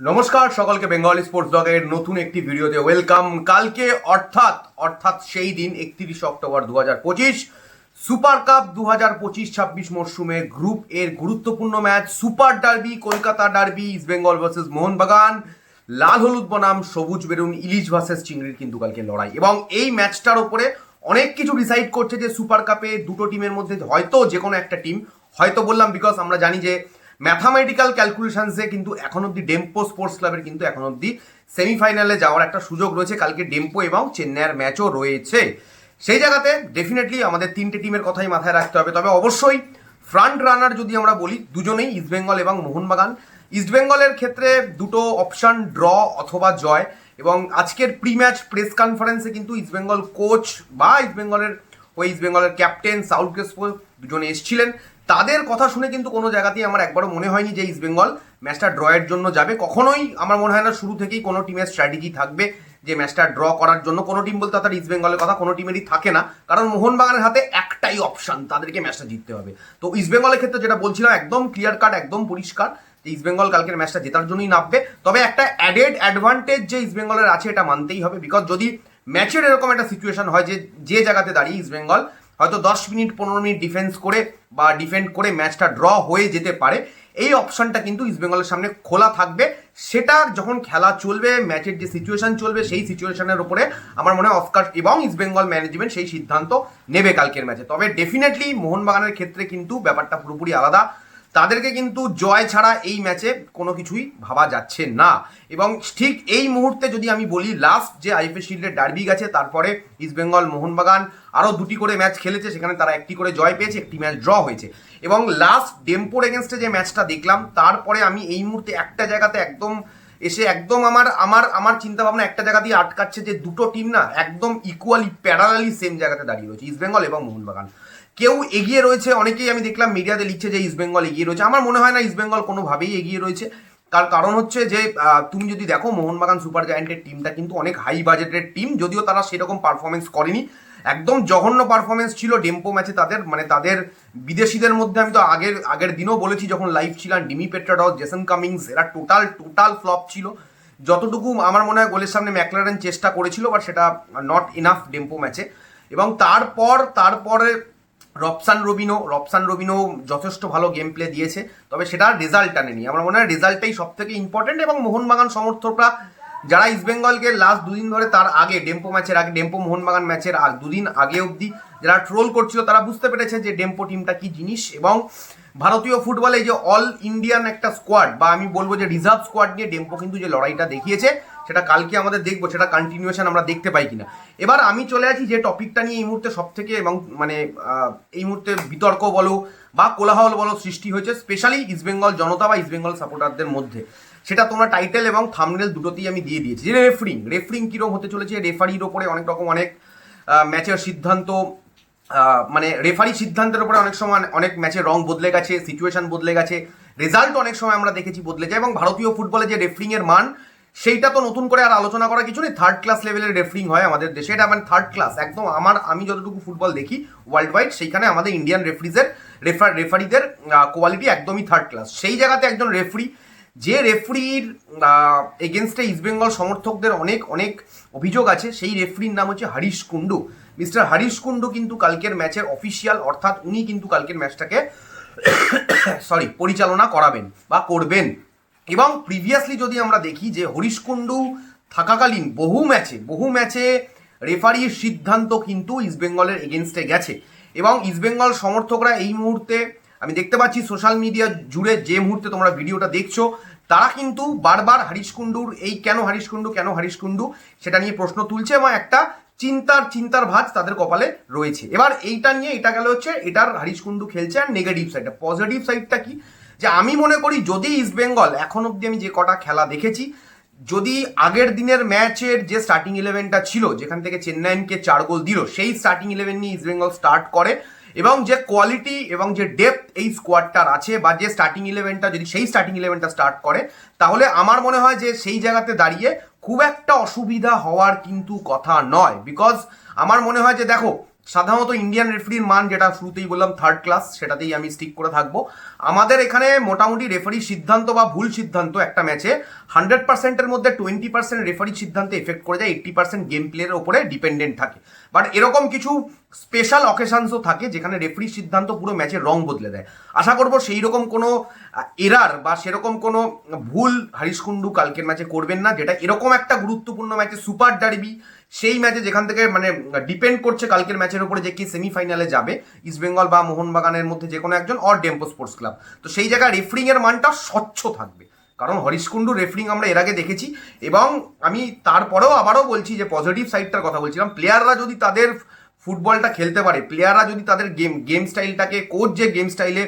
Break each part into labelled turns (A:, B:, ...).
A: নমস্কার, সকলকে Bengali sports ব্লগের নতুন একটি ভিডিওতে ওয়েলকাম কালকে অর্থাৎ অর্থাৎ সেই দিন একত্রিশ অক্টোবর দু হাজার পঁচিশ সুপার কাপ দু হাজার পঁচিশ ছাব্বিশ মরশুমে গ্রুপ এর গুরুত্বপূর্ণ match super derby Kolkata derby East Bengal versus Mohun Bagan লাল হলুদ বনাম, সবুজ বেরুন, ইলিশ ভার্সেস চিংড়ির কিন্তু কালকে লড়াই। এবং এই ম্যাচটার ওপরে অনেক কিছু ডিসাইড করছে যে সুপার কাপে দুটো টিমের মধ্যে হয়তো যে কোনো একটা টিম হয়তো বললাম বিকজ আমরা জানি যে ম্যাথামেটিক্যাল ক্যালকুলেশনসে কিন্তু এখন অব্দি ডেম্পো স্পোর্টস ক্লাবের কিন্তু এখন অব্দি সেমিফাইনালে যাওয়ার একটা সুযোগ রয়েছে। কালকে ডেম্পো এবং চেন্নাইয়ের ম্যাচও রয়েছে। সেই জায়গাতে ডেফিনেটলি আমাদের তিনটে টিমের কথাই মাথায় রাখতে হবে। তবে অবশ্যই ফ্রন্ট রানার যদি আমরা বলি, দুজনেই ইস্টবেঙ্গল এবং মোহনবাগান ইস্টবেঙ্গলের ক্ষেত্রে দুটো অপশান ড্র অথবা জয়। এবং আজকের প্রি ম্যাচ প্রেস কনফারেন্সে কিন্তু ইস্টবেঙ্গল কোচ বা ইস্টবেঙ্গলের ওই ইস্টবেঙ্গলের ক্যাপ্টেন সাউথ গ্রেসপো দুজনে এসেছিলেন। তাদের কথা শুনে কিন্তু কোনো জায়গাতেই আমার একবারও মনে হয়নি যে ইস্টবেঙ্গল ম্যাচটা ড্রয়ের জন্য যাবে। কখনোই আমার মনে হয় না শুরু থেকেই কোনো টিমের স্ট্র্যাটেজি থাকবে যে ম্যাচটা ড্র করার জন্য। কোনো টিম বলতে তার ইস্ট বেঙ্গলের কথা কোনো টিমেরই থাকে না। কারণ মোহনবাগানের হাতে একটাই অপশন তাদেরকে ম্যাচটা জিততে হবে। তো ইস্ট বেঙ্গলের ক্ষেত্রে যেটা বলছিলাম, একদম ক্লিয়ার কাট একদম পরিষ্কার যে ইস্ট বেঙ্গল কালকের ম্যাচটা জেতার জন্যই নামবে। তবে একটা অ্যাডেড অ্যাডভান্টেজ যে ইস্ট বেঙ্গলের আছে, এটা মানতেই হবে। বিকজ যদি ম্যাচের এরকম একটা সিচুয়েশন হয় যে যে জায়গাতে দাঁড়িয়ে ইস্ট বেঙ্গল হয়তো দশ মিনিট, পনেরো মিনিট ডিফেন্স করে বা ডিফেন্ড করে ম্যাচটা ড্র হয়ে যেতে পারে। এই অপশনটা কিন্তু ইস্টবেঙ্গলের সামনে খোলা থাকবে। সেটা যখন খেলা চলবে ম্যাচের যে সিচুয়েশন চলবে, সেই সিচুয়েশনের উপরে আমার মনে হয় অস্কার এবং ইস্টবেঙ্গল ম্যানেজমেন্ট সেই সিদ্ধান্ত নেবে কালকের ম্যাচে তবে ডেফিনেটলি মোহনবাগানের ক্ষেত্রে কিন্তু ব্যাপারটা পুরোপুরি আলাদা। তাদেরকে কিন্তু জয় ছাড়া এই ম্যাচে কোনো কিছুই ভাবা যাচ্ছে না। এবং ঠিক এই মুহূর্তে যদি আমি বলি, লাস্ট যে আইপি শিল্ডের ডার্বি গেছে, তারপরে ইস্টবেঙ্গল মোহনবাগান আরও দুটি করে ম্যাচ খেলেছে, সেখানে তারা একটি করে জয় পেয়েছে, একটি ম্যাচ ড্র হয়েছে। এবং লাস্ট ডেম্পোর এগেনস্টে যে ম্যাচটা দেখলাম, তারপরে আমি এই মুহূর্তে একটা জায়গাতে একদম এসে একদম আমার আমার আমার চিন্তা ভাবনা একটা জায়গা দিয়ে আটকাচ্ছে যে দুটো টিম না একদম ইকুয়ালি প্যারালালি সেম জায়গাতে দাঁড়িয়ে রয়েছে ইস্টবেঙ্গল এবং মোহনবাগান। কেউ এগিয়ে রয়েছে, অনেকেই আমি দেখলাম মিডিয়াতে লিখছে যে ইস্টবেঙ্গল এগিয়ে রয়েছে। আমার মনে হয় না ইস্টবেঙ্গল কোনোভাবেই এগিয়ে রয়েছে। তার কারণ হচ্ছে যে তুমি যদি দেখো মোহনবাগান সুপার জায়েন্টের টিমটা কিন্তু অনেক হাই বাজেটের টিম যদিও তারা সেরকম পারফরমেন্স করেনি। একদম জঘন্য পারফরমেন্স ছিল ডেম্পো ম্যাচে তাদের মানে তাদের বিদেশিদের মধ্যে আমি তো আগের আগের দিনও বলেছি, যখন লাইভ ছিলাম, ডিমি পেট্রাডস জেসন কামিংস, এরা টোটাল টোটাল ফ্লপ ছিল। যতটুকু আমার মনে হয় গোলের সামনে ম্যাকলারেন চেষ্টা করেছিল বাট সেটা নট ইনাফ ডেম্পো ম্যাচে এবং তারপর, তারপরে রবসান রবিনো রবসান রবিনো যথেষ্ট ভালো গেম প্লে দিয়েছে, তবে সেটা রেজাল্ট টানেনি আমার মনে হয় রেজাল্টটাই সব থেকে ইম্পর্টেন্ট এবং মোহনবাগান সমর্থকরা, যারা ইস্টবেঙ্গলকে লাস্ট দুদিন ধরে তার আগে ডেম্পো ম্যাচের আগে ডেম্পো মোহনবাগান ম্যাচের আগ, দুদিন আগে অবধি যারা ট্রোল করছিল, তারা বুঝতে পেরেছে যে ডেম্পো টিমটা কি জিনিস এবং ভারতীয় ফুটবলে যে অল ইন্ডিয়ান একটা স্কোয়াড বা আমি বলব যে রিজার্ভ স্কোয়াড নিয়ে ডেম্পো কিন্তু যে লড়াইটা দেখিয়েছে সেটা কালকে আমাদের দেখব, সেটা কন্টিনিউশন আমরা দেখতে পাই কিনা। এবার আমি চলে আছি যে টপিকটা নিয়ে এই মুহূর্তে সব থেকে এবং মানে এই মুহূর্তে বিতর্ক বলো বা কোলাহল বলো সৃষ্টি হয়েছে স্পেশালি ইস্টবেঙ্গল জনতা বা ইস্টবেঙ্গল সাপোর্টারদের মধ্যে। সেটা তোমরা টাইটেল এবং থামনেল দুটোতেই আমি দিয়ে দিয়েছি। যে রেফারিং রেফারিং কীরকম হতে চলেছে রেফারির ওপরে অনেক রকম অনেক ম্যাচের সিদ্ধান্ত মানে রেফারি সিদ্ধান্তের উপরে অনেক সময় অনেক ম্যাচের রং বদলে গেছে সিচুয়েশন বদলে গেছে রেজাল্ট অনেক সময় আমরা দেখেছি বদলে যায় এবং ভারতীয় ফুটবলে যে রেফারিং এর মান সেইটা তো নতুন করে আর আলোচনা করা কিছু নেই। থার্ড ক্লাস লেভেলের রেফারিং হয় আমাদের দেশে। এটা মানে থার্ড ক্লাস একদম আমার, আমি যতটুকু ফুটবল দেখি ওয়ার্ল্ড ওয়াইড সেইখানে আমাদের ইন্ডিয়ান রেফারিজের রেফার রেফারিদের কোয়ালিটি একদমই থার্ড ক্লাস সেই জায়গাতে একজন রেফারি যে রেফারির এগেনস্টে ইস্টবেঙ্গল সমর্থকদের অনেক অনেক অভিযোগ আছে, সেই রেফারির নাম হচ্ছে হরিশ কুন্ডু মিস্টার হরিশ কুন্ডু কিন্তু কালকের ম্যাচের অফিসিয়াল অর্থাৎ উনি কিন্তু কালকের ম্যাচটাকে সরি পরিচালনা করাবেন বা করবেন। এবং প্রিভিয়াসলি যদি আমরা দেখি যে হরিশকুণ্ডু থাকাকালীন বহু ম্যাচে বহু ম্যাচে রেফারির সিদ্ধান্ত কিন্তু ইস্টবেঙ্গলের এগেনস্টে গেছে। এবং ইস্টবেঙ্গল সমর্থকরা এই মুহূর্তে, আমি দেখতে পাচ্ছি সোশ্যাল মিডিয়া জুড়ে যে মুহূর্তে তোমরা ভিডিওটা দেখছ, তারা কিন্তু বারবার হরিশ কুন্ডুর এই কেন হরিশ কুন্ডু কেন হরিশ কুন্ডু সেটা নিয়ে প্রশ্ন তুলছে এবং একটা চিন্তার চিন্তার ভাঁজ তাদের কপালে রয়েছে। এবার এইটা নিয়ে এটা গেল হচ্ছে, এটার হরিশ কুন্ডু খেলছে আর নেগেটিভ সাইডটা পজিটিভ সাইডটা কি? যে আমি মনে করি যদি ইস্টবেঙ্গল এখন অব্দি আমি যে কটা খেলা দেখেছি, যদি আগের দিনের ম্যাচের যে স্টার্টিং ইলেভেনটা ছিল, যেখান থেকে চেন্নাইনকে চার গোল দিল, সেই স্টার্টিং ইলেভেন নিয়ে ইস্টবেঙ্গল স্টার্ট করে এবং যে কোয়ালিটি এবং যে ডেপথ এই স্কোয়াডটার আছে বা যে স্টার্টিং ইলেভেনটা যদি সেই স্টার্টিং ইলেভেনটা স্টার্ট করে, তাহলে আমার মনে হয় যে সেই জায়গাতে দাঁড়িয়ে খুব একটা অসুবিধা হওয়ার কিন্তু কথা নয়। বিকজ আমার মনে হয় যে দেখো সাধারণত ইন্ডিয়ান রেফারির মান যেটা শুরুতেই বললাম থার্ড ক্লাস সেটাতেই আমি স্টিক করে থাকব। আমাদের এখানে মোটামুটি রেফারির সিদ্ধান্ত বা ভুল সিদ্ধান্ত একটা ম্যাচে হান্ড্রেড পার্সেন্টের মধ্যে টোয়েন্টি পার্সেন্ট রেফারির সিদ্ধান্তে এফেক্ট করে যায় এইট্টি পার্সেন্ট গেম প্লের ওপরে ডিপেন্ডেন্ট থাকে। বাট এরকম কিছু স্পেশাল অকেশনসও থাকে যেখানে রেফারির সিদ্ধান্ত পুরো ম্যাচের রং বদলে দেয়। আশা করব সেই রকম কোনো এরার বা সেরকম কোনো ভুল হারিশ কুন্ডু কালকের ম্যাচে করবেন না, যেটা এরকম একটা গুরুত্বপূর্ণ ম্যাচে সুপার ডার্বি, সেই ম্যাচে যেখান থেকে মানে ডিপেন্ড করছে কালকের ম্যাচের উপরে যে কি সেমিফাইনালে যাবে ইস্টবেঙ্গল বা মোহনবাগানের মধ্যে যে কোনো একজন অর ডেম্পো স্পোর্টস ক্লাব। তো সেই জায়গায় রেফারিংয়ের মানটা স্বচ্ছ থাকবে। কারণ হরিশ কুন্ডু রেফারিং আমরা এর আগে দেখেছি, এবং আমি তারপরেও আবারও বলছি যে পজিটিভ সাইডটার কথা বলছিলাম প্লেয়াররা যদি তাদের ফুটবলটা খেলতে পারে প্লেয়াররা যদি তাদের গেম গেম স্টাইলটাকে কোচ যে গেম স্টাইলে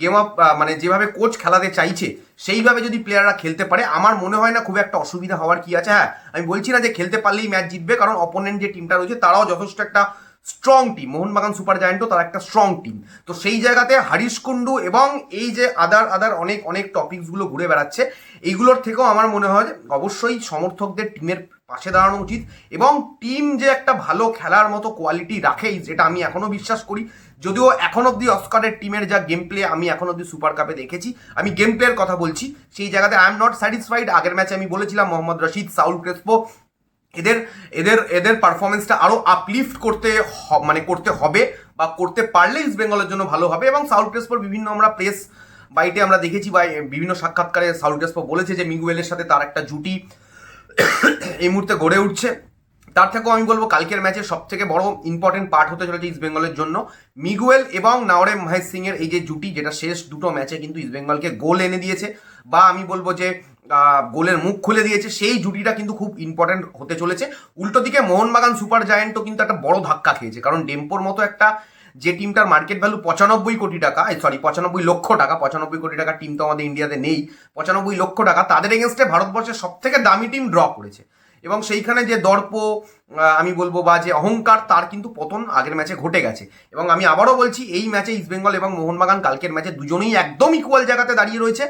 A: গেম অফ মানে যেভাবে কোচ খেলাতে চাইছে, সেইভাবে যদি প্লেয়াররা খেলতে পারে, আমার মনে হয় না খুব একটা অসুবিধা হওয়ার কি আছে। হ্যাঁ আমি বলছি না যে খেলতে পারলেই ম্যাচ জিতবে, কারণ অপোনেন্ট যে টিমটা রয়েছে, তারাও যথেষ্ট একটা স্ট্রং টিম মোহনবাগান সুপার জায়েন্টও তার একটা স্ট্রং টিম তো সেই জায়গাতে হারিশ কুন্ডু এবং এই যে আদার আদার অনেক অনেক টপিকসগুলো ঘুরে বেড়াচ্ছে, এইগুলোর থেকেও আমার মনে হয় অবশ্যই সমর্থকদের টিমের পাশে দাঁড়ানো উচিত এবং টিম যে একটা ভালো খেলার মতো কোয়ালিটি রাখেই, যেটা আমি এখনও বিশ্বাস করি, যদিও এখন অব্দি অস্কারের টিমের যা গেম প্লে আমি এখন অব্দি সুপার কাপে দেখেছি, আমি গেম প্লের কথা বলছি, সেই জায়গাতে আই এম নট স্যাটিসফাইড আগের ম্যাচে আমি বলেছিলাম মোহাম্মদ রশিদ, সাউল ক্রেসপো এদের এদের এদের পারফরমেন্সটা আরও আপলিফট করতে মানে করতে হবে বা করতে পারলে ইস্ট বেঙ্গলের জন্য ভালো হবে এবং সাউল ক্রেসপোর বিভিন্ন আমরা প্রেস বাইটে আমরা দেখেছি বা বিভিন্ন সাক্ষাৎকারে সাউল ক্রেসপো বলেছে যে মিগুয়েলের সাথে তার একটা জুটি এই মুহূর্তে গড়ে উঠছে। তার থেকেও আমি বলব কালকের ম্যাচের সব থেকে বড় ইম্পর্টেন্ট পার্ট হতে চলেছে ইস্ট বেঙ্গলের জন্য। মিগুয়েল এবং নাওরে মহেশ সিং এর এই যে জুটি, যেটা শেষ দুটো ম্যাচে কিন্তু ইস্ট বেঙ্গলকে গোল এনে দিয়েছে। বা আমি বলব যে গোলের মুখ খুলে দিয়েছে, সেই জুটিটা কিন্তু খুব ইম্পর্টেন্ট হতে চলেছে। উল্টো দিকে মোহনবাগান সুপার জায়েন্টও কিন্তু একটা বড় ধাক্কা খেয়েছে, কারণ ডেম্পোর মতো একটা যে টিমটার মার্কেট ভ্যালু পঁচানব্বই কোটি টাকা সরি পঁচানব্বই লক্ষ টাকা, পঁচানব্বই কোটি টাকা টিম তো আমাদের ইন্ডিয়াতে নেই, পঁচানব্বই লক্ষ টাকা তাদের এগেনস্টে ভারতবর্ষের সব থেকে দামি টিম ড্র করেছে। এবং সেইখানে যে দর্প আমি বলব বা যে অহংকার, তার কিন্তু পতন আগের ম্যাচে ঘটে গেছে। এবং আমি আবারও বলছি, এই ম্যাচে ইস্টবেঙ্গল এবং মোহনবাগান কালকের ম্যাচে দুজনেই একদম ইকুয়াল জায়গাতে দাঁড়িয়ে রয়েছে।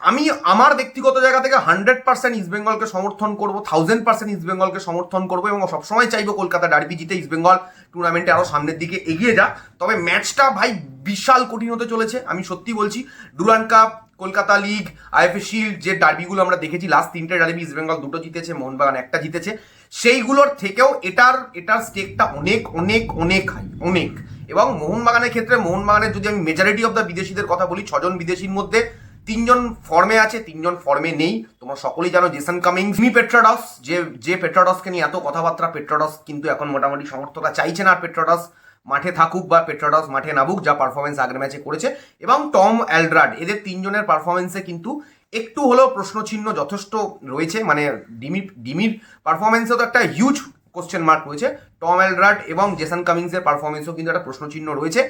A: আমি আমার ব্যক্তিগত জায়গা থেকে হান্ড্রেড পার্সেন্ট ইস্টবেঙ্গলকে সমর্থন করব থাউজেন্ড পার্সেন্ট ইস্টবেঙ্গলকে সমর্থন করব এবং সবসময় চাইব কলকাতা ডার্বি জিতে ইস্টবেঙ্গল টুর্নামেন্টে আরও সামনের দিকে এগিয়ে যাক। তবে ম্যাচটা ভাই বিশাল কঠিন হতে চলেছে, আমি সত্যি বলছি। Durand cup Kolkata league IFA shield যে ডার্বিগুলো আমরা দেখেছি লাস্ট তিনটে ডার্বি ইস্টবেঙ্গল দুটো জিতেছে, মোহনবাগান একটা জিতেছে। সেইগুলোর থেকেও এটার এটার স্টেকটা অনেক অনেক অনেক হাই অনেক। এবং মোহনবাগানের ক্ষেত্রে, মোহনবাগানের যদি আমি মেজরিটি অফ দ্য বিদেশিদের কথা বলি, ছজন বিদেশির মধ্যে তিনজন ফর্মে আছে, তিনজন ফর্মে নেই। তোমরা সকলেই জানো জেসন কামিংস মি পেট্রাডস যে যে পেট্রাডসকে নিয়ে এত কথাবার্তা পেট্রাডস কিন্তু এখন মোটামুটি সমর্থকরা চাইছে না আর পেট্রাডস মাঠে থাকুক বা পেট্রাডস মাঠে নামুক, যা পারফরমেন্স আগের ম্যাচে করেছে। এবং টম অ্যালড্রাড এদের তিনজনের পারফরমেন্সে কিন্তু একটু হলেও প্রশ্নচিহ্ন যথেষ্ট রয়েছে। মানে ডিমির ডিমির পারফরমেন্সেও তো একটা হিউজ কোশ্চেন মার্ক রয়েছে। টম অ্যালড্রাড এবং জেসন কামিংসের পারফরমেন্সও কিন্তু একটা প্রশ্নচিহ্ন রয়েছে।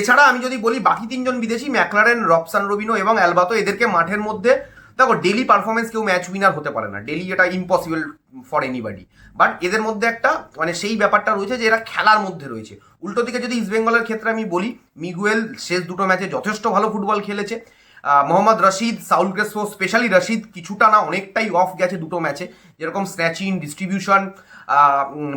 A: এছাড়া আমি যদি বলি, বাকি তিনজন বিদেশি ম্যাকলারেন রবসান রবিনো এবং অ্যালবাতো এদেরকে মাঠের মধ্যে, দেখো ডেলি পারফরমেন্স কেউ ম্যাচ উইনার হতে পারে না। ডেলি এটা ইম্পসিবল ফর এনিবাডি বাট এদের মধ্যে একটা মানে সেই ব্যাপারটা রয়েছে যে এরা খেলার মধ্যে রয়েছে। উল্টো দিকে যদি ইস্টবেঙ্গলের ক্ষেত্রে আমি বলি মিগুয়েল শেষ দুটো ম্যাচে যথেষ্ট ভালো ফুটবল খেলেছে। Mohammad Rashid, Saul Crespo specially Rashid, কিছুটা না অনেকটাই অফ গেছে দুটো ম্যাচে যেরকম স্ন্যাচিং ডিস্ট্রিবিউশন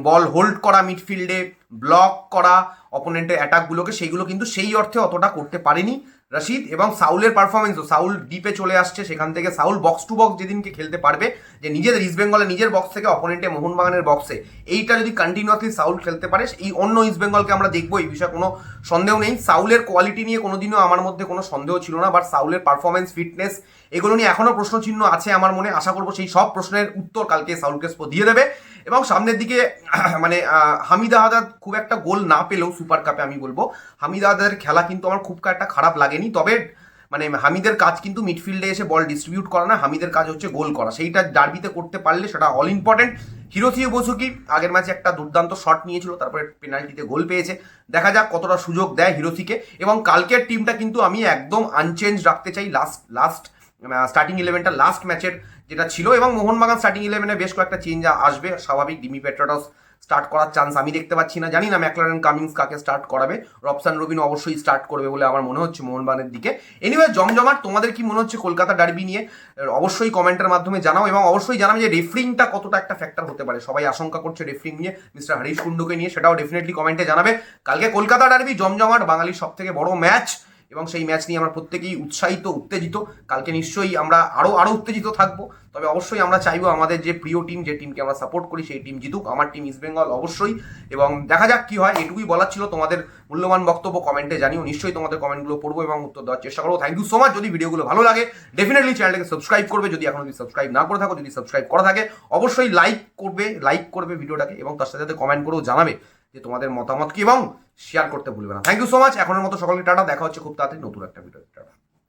A: বল হোল্ড করা মিডফিল্ডে ব্লক করা অপোনেন্টের অ্যাটাকগুলোকে সেইগুলো কিন্তু সেই অর্থে অতটা করতে পারেনি। রশিদ এবং সাউলের পারফরমেন্সও সাউল ডিপে চলে আসছে, সেখান থেকে সাউল বক্স টু বক্স যেদিনকে খেলতে পারবে, যে নিজেদের ইস্ট বেঙ্গলে নিজের বক্স থেকে অপোনেন্টে মোহনবাগানের বক্সে এইটা যদি কন্টিনিউয়াসলি সাউল খেলতে পারে, এই অন্য ইস্ট বেঙ্গলকে আমরা দেখব, এই বিষয়ে কোনো সন্দেহ নেই। সাউলের কোয়ালিটি নিয়ে কোনোদিনও আমার মধ্যে কোনো সন্দেহ ছিল না বাট সাউলের পারফরমেন্স ফিটনেস এগুলো নিয়ে এখনও প্রশ্নচিহ্ন আছে আমার মনে, আশা করব সেই সব প্রশ্নের উত্তর কালকে সাউল ক্রেসপো দিয়ে দেবে। এবং সামনের দিকে মানে হামিদ আহাদাদ খুব একটা গোল না পেলেও সুপার কাপে আমি বলব, হামিদ আহাদাদের খেলা কিন্তু আমার খুব একটা খারাপ লাগেনি, তবে মানে হামিদের কাজ কিন্তু মিডফিল্ডে এসে বল ডিস্ট্রিবিউট করা না, হামিদের কাজ হচ্ছে গোল করা, সেইটা ডার্বিতে করতে পারলে সেটা অল ইম্পর্টেন্ট হিরোথিও বসুকি আগের ম্যাচে একটা দুর্দান্ত শট নিয়েছিল, তারপরে পেনাল্টিতে গোল পেয়েছে, দেখা যাক কতটা সুযোগ দেয় হিরোথিকে এবং কালকের টিমটা কিন্তু আমি একদম আনচেঞ্জ রাখতে চাই লাস্ট লাস্ট স্টার্টিং ইলেভেনটা লাস্ট ম্যাচের যেটা ছিল এবং মোহনবাগান স্টার্টিং ইলেভেনে বেশ কয়েকটা চেঞ্জ আসবে, স্বাভাবিক। ডিমি পেট্রাটস স্টার্ট করার চান্স আমি দেখতে পাচ্ছি না। জানি না ম্যাকলারেন কামিংস কাকে স্টার্ট করাবে। রবসান রবিন অবশ্যই স্টার্ট করবে বলে আমার মনে হচ্ছে মোহনবাগানের দিকে। এনিওয়ে জমজমাট, তোমাদের কি মনে হচ্ছে কলকাতা ডার্বি নিয়ে? অবশ্যই কমেন্টের মাধ্যমে জানাও এবং অবশ্যই জানাবে যে রেফরিংটা কতটা একটা ফ্যাক্টর হতে পারে। সবাই আশঙ্কা করছে রেফরিং নিয়ে। মিস্টার হরিশ কুণ্ডুকে নিয়ে সেটাও ডেফিনেটলি কমেন্টে জানাবে। কালকে কলকাতা ডার্বি জমজমাট, বাঙালির সব থেকে বড় ম্যাচ এবং সেই ম্যাচ নিয়ে আমরা প্রত্যেকেই উৎসাহিত, উত্তেজিত। কালকে নিশ্চয়ই আমরা আরও আরও উত্তেজিত থাকব। তবে অবশ্যই আমরা চাইব আমাদের যে প্রিয় টিম যে টিমকে আমরা সাপোর্ট করি, সেই টিম জিতুক। আমার টিম ইস্ট বেঙ্গল অবশ্যই। এবং দেখা যাক কি হয়। এটুকুই বলার ছিল তোমাদের মূল্যবান বক্তব্য কমেন্টে জানিও। নিশ্চয়ই তোমাদের কমেন্টগুলো পড়ব এবং উত্তর দেওয়ার চেষ্টা করব। থ্যাংক ইউ সো মাচ যদি ভিডিওগুলো ভালো লাগে ডেফিনেটলি চ্যানেলটাকে সাবস্ক্রাইব করবে। যদি এখন যদি সাবস্ক্রাইব না করে থাকো, যদি সাবস্ক্রাইব করা থাকে, অবশ্যই লাইক করবে লাইক করবে ভিডিওটাকে এবং তার সাথে সাথে কমেন্ট করেও জানাবে। যে তোমাদের মতামত কি, এবং শেয়ার করতে ভুলবে না। থ্যাংক ইউ সো মাচ এখনের মতো সকলকে টাটা। দেখা হচ্ছে খুব তাড়াতাড়ি নতুন একটা ভিডিও টাটা।